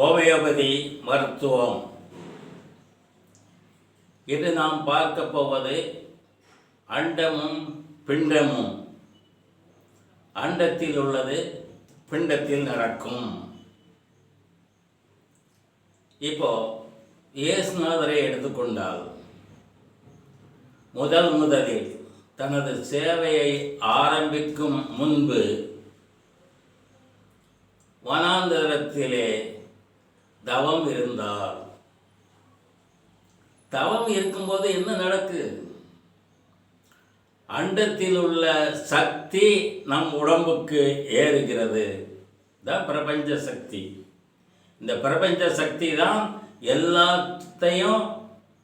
Homeopathy மருத்துவம். இது நாம் பார்க்க போவது அண்டமும் பிண்டமும். அண்டத்தில் உள்ளது பிண்டத்தில் நடக்கும். இப்போ இயேசுநாதரை எடுத்துக்கொண்டால் முதல் முதலில் தனது சேவையை ஆரம்பிக்கும் முன்பு வனாந்தரத்திலே தவம் இருந்தால். தவம் இருக்கும்போது என்ன நடக்கு? அண்டத்தில் உள்ள சக்தி நம் உடம்புக்கு ஏறுகிறது. தான் பிரபஞ்ச சக்தி. இந்த பிரபஞ்ச சக்தி தான் எல்லாத்தையும்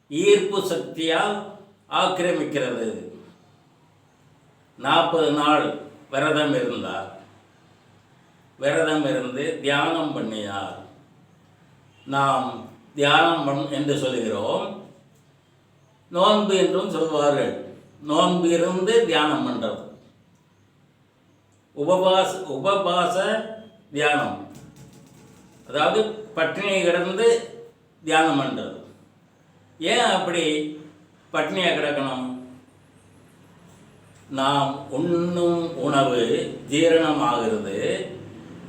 ஈர்ப்பு சக்தியால் ஆக்கிரமிக்கிறது. நாற்பது நாள் விரதம் இருந்தார். விரதம் இருந்து தியானம் பண்ணினார். நாம் தியானம் பண் என்று சொல்கிறோம் நோன்பு என்றும் சொல்வார்கள். நோன்பு இருந்து தியானம் பண்ணுறது உபவாச உபவாச தியானம். அதாவது பட்டினியை கிடந்து தியானம் பண்ணுறது ஏன் அப்படி பட்டினியாக கிடக்கணும்? நாம் உண்ணும் உணவு ஜீரணமாகிறது.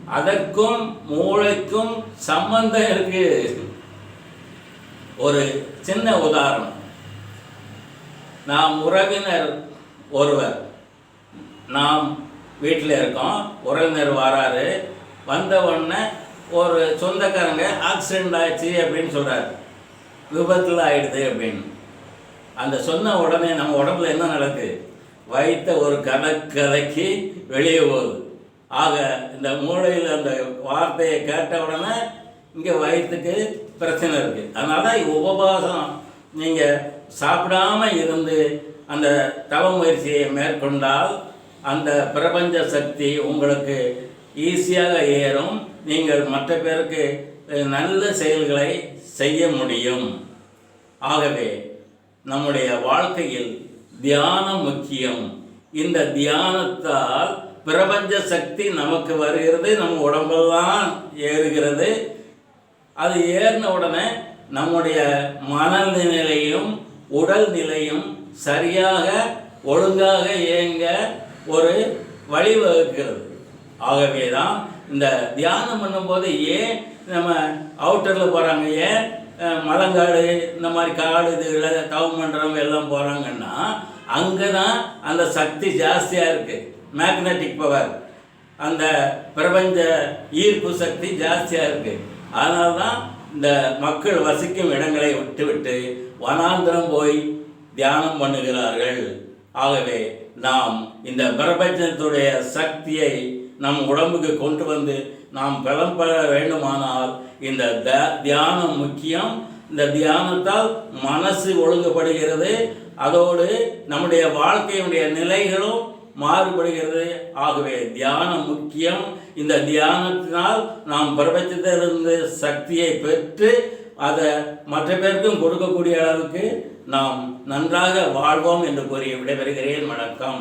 அதற்கும் மூளைக்கும் சம்பந்தம் இருக்கு. ஒரு சின்ன உதாரணம். நாம் உறவினர் ஒருவர். நாம் வீட்டில் இருக்கோம். உறவினர் வராரு. வந்த உடனே ஒரு சொந்தக்காரங்க ஆக்சிடெண்ட் ஆயிடுச்சு அப்படின்னு சொல்கிறார் விபத்தில் ஆயிடுது அப்படின்னு. அந்த சொன்ன உடனே நம்ம உடம்புல என்ன நடக்குது வயிற்ற ஒரு கதை வெளியே போகுது. ஆக இந்த மூளையில் அந்த வார்த்தையை கேட்ட உடனே இங்கே வயிற்றுக்கு பிரச்சனை இருக்குது அதனால உபவாசம் நீங்கள் சாப்பிடாம இருந்து அந்த தவ முயற்சியை மேற்கொண்டால் அந்த பிரபஞ்ச சக்தி உங்களுக்கு ஈஸியாக ஏறும். நீங்கள் மற்ற பேருக்கு நல்ல செயல்களை செய்ய முடியும். ஆகவே நம்முடைய வாழ்க்கையில் தியானம் முக்கியம். இந்த தியானத்தால் பிரபஞ்ச சக்தி நமக்கு வருகிறது நம்ம உடம்பெல்லாம் ஏறுகிறது. அது ஏறின உடனே நம்முடைய மனநிலையும் உடல் நிலையும் சரியாக ஒழுங்காக இயங்க ஒரு வழிவகுக்கிறது ஆகவே தான் இந்த தியானம் பண்ணும்போது ஏன் நம்ம அவுட்டரில் போகிறாங்க ஏன் மலங்காடு இந்த மாதிரி காடு இதுகளை தவம் பண்ணுறவங்க எல்லாம் போகிறாங்கன்னா அங்கே தான் அந்த சக்தி ஜாஸ்தியாக இருக்குது மேக்னெட்டிக் பவர் அந்த பிரபஞ்ச ஈர்ப்பு சக்தி ஜாஸ்தியாக இருக்குது அதனால தான் இந்த மக்கள் வசிக்கும் இடங்களை விட்டுவிட்டு வனாந்திரம் போய் தியானம் பண்ணுகிறார்கள். ஆகவே நாம் இந்த பிரபஞ்சத்துடைய சக்தியை நம் உடம்புக்கு கொண்டு வந்து நாம் பலம் பெற வேண்டுமானால் இந்த த- தியானம் முக்கியம். இந்த தியானத்தால் மனசு ஒழுங்குபடுகிறது. அதோடு நம்முடைய வாழ்க்கையினுடைய நிலைகளும் மாறுபடுகிறது. ஆகவே தியானம் முக்கியம். இந்த தியானத்தினால் நாம் பிரபஞ்சத்திலிருந்து சக்தியை பெற்று அதை மற்ற பேருக்கும் கொடுக்கக்கூடிய அளவுக்கு நாம் நன்றாக வாழ்வோம் என்று கூறி விடைபெறுகிறேன். வணக்கம்.